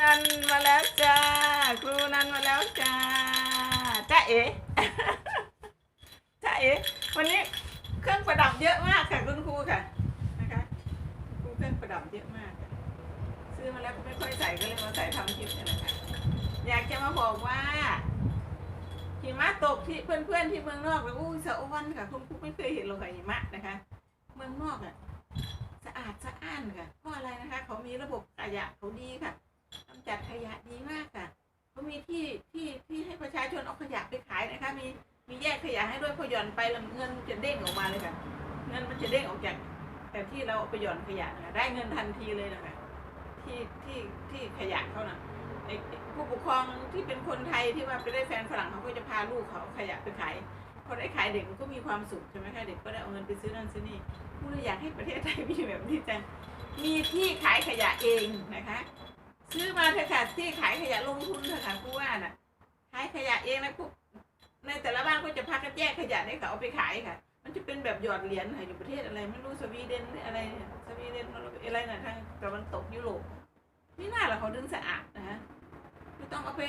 นันมาแล้วจ้า ครูนันมาแล้วจ้าจ้าเอ๋จ้าเอ๋วันนี้เครื่องประดับเยอะมากค่ะคุณครูค่ะนะคะครูเครื่องประดับเยอะมากซื้อมาแล้วก็ไม่ค่อยใส่ก็เลยมาใส่ทำคลิปนี่แหละค่ะอยากจะมาบอกว่าหิมะตกที่เพื่อนๆที่เมืองนอกเลยอู้สะอ้วนค่ะคุณครูไม่เคยเห็นหรอกค่ะหิมะนะคะ เมืองนอกอะสะอาดสะอ้านค่ะเพราะอะไรนะคะ เขามีระบบขยะเขาดีค่ะ จัดขยะดีมากค่ะเขามีที่ที่ที่ให้ประชาชนเอาขยะไปขายนะคะ มีมีแยกขยะให้ด้วยพอหย่อนไปแล้วเงินจะเด้งออกมาเลยค่ะเงินมันจะเด้งออกจากแต่ที่เราไปหย่อนขยะนะคะได้เงินทันทีเลยนะคะที่ที่ที่ขยะเขาน่ะผู้ปกครองที่เป็นคนไทยที่ว่าไปได้แฟนฝรั่งเขาก็จะพาลูกเขาเอาขยะไปขายพอได้ขายเด็กมันก็มีความสุขใช่ไหมคะเด็กก็ได้เอาเงินไปซื้อนั่นซื้อนี่ผู้เลยอยากให้ประเทศไทยมีแบบนี้จังมีที่ขายขยะเองนะคะ ซื้อมาเถอะค่ะที่ขายขยะลงทุนเถอะค่ะผู้ว่าน่ะขายขยะเองนะพวกในแต่ละบ้านก็จะพากันแยกขยะเนี่ยเขาเอาไปขายค่ะ มันจะเป็นแบบหยอดเหรียญค่ะอยู่ประเทศอะไรไม่รู้สวีเดนหรืออะไรสวีเดนอะไรน่ะทางตะวันตกยุโรปนี่น่าละเขาดึงสะอาดนะฮะไม่ต้องเอาไป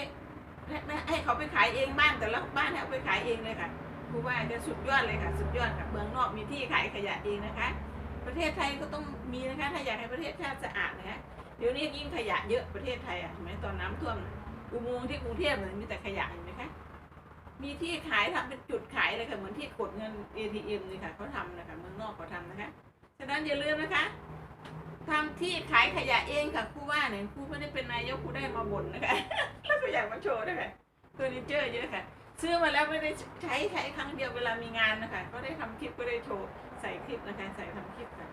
ให้ให้เขาไปขายเองบ้านแต่ละบ้านให้เอาไปขายเองเลยค่ะผู้ว่าจะสุดยอดเลยค่ะ สุดยอดค่ะเมืองนอกมีที่ขายขยะเองนะคะ ประเทศไทยก็ต้องมีนะคะถ้าอยากให้ประเทศชาติสะอาดนะคะ เดี๋ยวนี้ยิ่งขยะเยอะประเทศไทยอะเห็นไหมตอนน้ำท่วมอุโมงค์ที่กรุงเทพเนี่ยมีแต่ขยะเห็นไหมคะมีที่ขายทำเป็นจุดขายเลยค่ะเหมือนที่กดเงิน ATM นี่ค่ะเขาทำนะคะเมืองนอกเขาทำนะคะฉะนั้นอย่าลืมนะคะทำที่ขายขยะเองค่ะครูว่าเนี่ยครูไม่ได้เป็นนายกครูได้มาบ่นนะคะแล้วก็อยากมาโชว์ด้วยค่ะเฟอร์นิเจอร์เยอะค่ะ ซื้อมาแล้วไม่ได้ใช้ใช้ครั้งเดียวเวลามีงานนะคะ ก็ได้ทำคลิปก็ได้โชว์ใส่คลิปนะคะ ใส่ทำคลิปค่ะ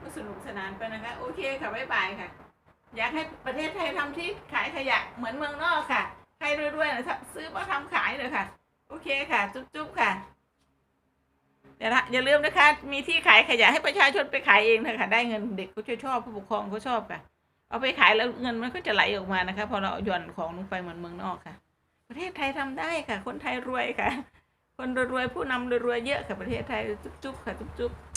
ก็สนุกสนานไปนะคะ โอเคค่ะบ๊ายบายค่ะ อยากให้ประเทศไทยทำที่ขายขยะเหมือนเมืองนอกค่ะ ใครรวยๆนะซื้อมาทำขายเลยค่ะ โอเคค่ะ จุ๊บๆค่ะเดี๋ยวนะอย่าลืมนะคะ มีที่ขายขยะให้ประชาชนไปขายเองเถอะค่ะได้เงินเด็กเขาชอบผู้ปกครองเขาชอบค่ะ เอาไปขายแล้วเงินมันก็จะไหลออกมานะคะ พอเราหย่อนของลงไปเหมือนเมืองนอกค่ะ ประเทศไทยทำได้ค่ะ คนไทยรวยค่ะ คนรวยๆผู้นำรวยๆเยอะค่ะประเทศไทยจุ๊บๆค่ะจุ๊บๆ